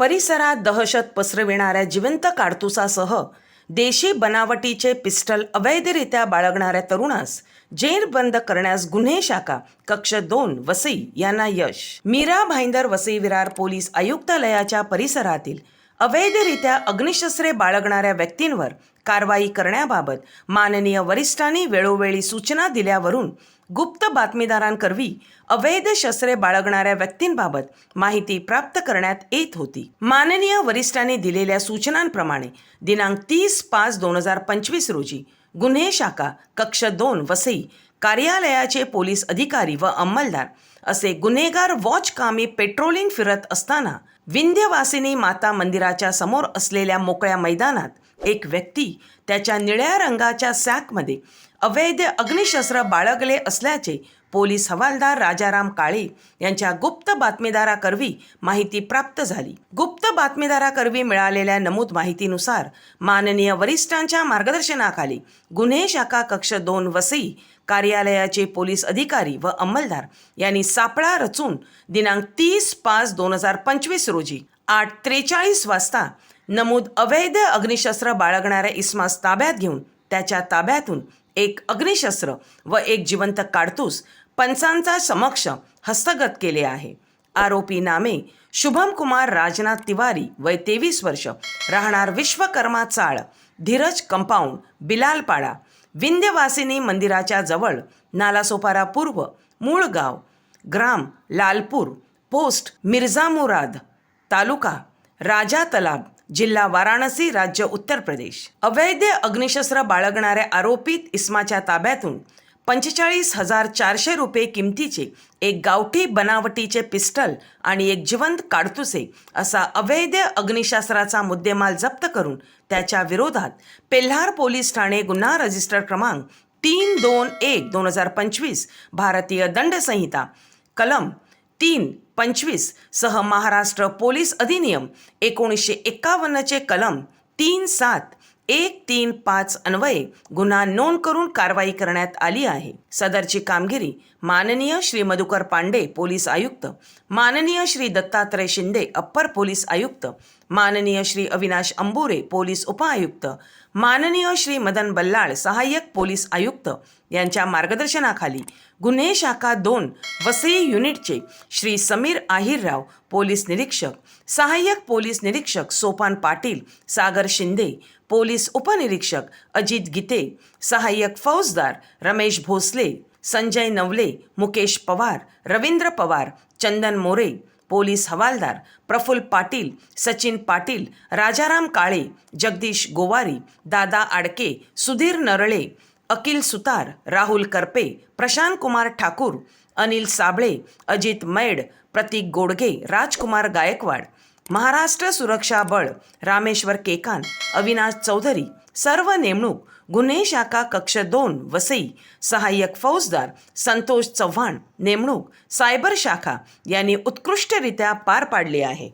परिसरात दहशत पसरविणाऱ्या जिवंत काडतुसासह देशी बनावटीचे पिस्टल अवैधरित्या बाळगणाऱ्या तरुणास जेरबंद करण्यास गुन्हे शाखा कक्ष दोन वसई यांना यश. मीरा भाईंदर वसई विरार पोलीस आयुक्तालयाच्या परिसरातील अवैधरित्या अग्निशस्त्रे बाळगणाऱ्या व्यक्तींवर कारवाई करण्याबाबत माननीय वरिष्ठांनी वेळोवेळी सूचना दिल्यावरून गुप्त बातमीदारांकरवी अवैध शस्त्रे बाळगणाऱ्या व्यक्तींबाबत माहिती प्राप्त करण्यात येत होती. माननीय वरिष्ठांनी दिलेल्या सूचनांप्रमाणे दिनांक तीस पाच दोन हजार पंचवीस रोजी गुन्हे शाखा कक्ष दोन वसई कार्यालयाचे पोलीस अधिकारी व अंमलदार असे गुन्हेगार वॉच कामी पेट्रोलिंग फिरत असताना विंध्यवासिनी माता मंदिराच्या समोर असलेल्या मोकळ्या मैदानात एक व्यक्ती त्याच्या निळ्या रंगाच्या सॅकमध्ये अवैध अग्निशस्त्र बाळगले असल्याचे पोलीस हवालदार राजाराम काळे यांच्या गुप्त बातमीदाराकरवी माहिती प्राप्त झाली. गुप्त बातमीदाराकरवी मिळालेल्या नमूद माहितीनुसार माननीय वरिष्ठांच्या मार्गदर्शनाखाली गुन्हे शाखा कक्ष दोन वसई कार्यालयाचे पोलीस अधिकारी व अंमलदार यांनी सापळा रचून दिनांक तीस पाच दोन हजार पंचवीस रोजी आठ त्रेचाळीस वाजता नमूद अवैध अग्निशस्त्र बाळगणाऱ्या इस्मास ताब्यात घेऊन त्याच्या ताब्यातून एक अग्निशस्त्र व एक जिवंत काडतूस पंचांचा समक्ष हस्तगत केले आहे. आरोपी नामे शुभम कुमार राजनाथ तिवारी वय तेवीस वर्ष राहणार विश्वकर्मा चाळ धीरज कंपाऊंड बिलालपाडा विंध्यवासिनी मंदिराच्या जवळ नालासोपारा पूर्व मूळ गाव ग्राम लालपूर पोस्ट मिर्झामुराद तालुका राजा तलाब जिल्हा वाराणसी राज्य उत्तर प्रदेश. अवैध अग्निशस्त्र बाळगणाऱ्या आरोपित इस्माच्या ताब्यातून पंचेचाळीस हजार चारशे रुपये किमतीचे एक गावठी बनावटीचे पिस्टल आणि एक जिवंत काडतुसे असा अवैध अग्निशास्त्राचा मुद्देमाल जप्त करून त्याच्या विरोधात पेल्हार पोलीस ठाणे गुन्हा रजिस्टर क्रमांक तीन दोन एक दोन हजार पंचवीस भारतीय दंडसंहिता कलम तीन पंचवीस सह महाराष्ट्र पोलीस अधिनियम एकोणीसशे एकावन्नचे कलम तीन सात एक तीन पाच अन्वये गुन्हा नोंद करून कारवाई करण्यात आली आहे. सदरची कामगिरी माननीय श्री मधुकर पांडे पोलीस आयुक्त माननीय श्री दत्तात्रय शिंदे अप्पर पोलीस आयुक्त माननीय श्री अविनाश अंबुरे पोलीस उपआयुक्त माननीय श्री मदन बल्लाळ सहाय्यक पोलीस आयुक्त यांच्या मार्गदर्शनाखाली गुन्हे शाखा दोन वसई युनिटचे श्री समीर आहिरराव पोलीस निरीक्षक सहाय्यक पोलीस निरीक्षक सोपान पाटील सागर शिंदे पोलीस उपनिरीक्षक अजित गीते सहाय्यक फौजदार रमेश भोसले संजय नवले मुकेश पवार रवींद्र पवार चंदन मोरे पोलीस हवालदार प्रफुल्ल पाटील सचिन पाटील राजाराम काळे जगदीश गोवारी दादा आडके सुधीर नरळे अकिल सुतार राहुल करपे प्रशांत कुमार ठाकूर अनिल साबळे अजित मैड प्रतीक गोडगे राजकुमार गायकवाड महाराष्ट्र सुरक्षा बळ रामेश्वर केकान अविनाश चौधरी सर्व नेमणूक गुन्हे शाखा कक्ष दोन वसई सहाय्यक फौजदार संतोष चव्हाण नेमणूक सायबर शाखा यांनी उत्कृष्टरित्या पार पाडली आहे.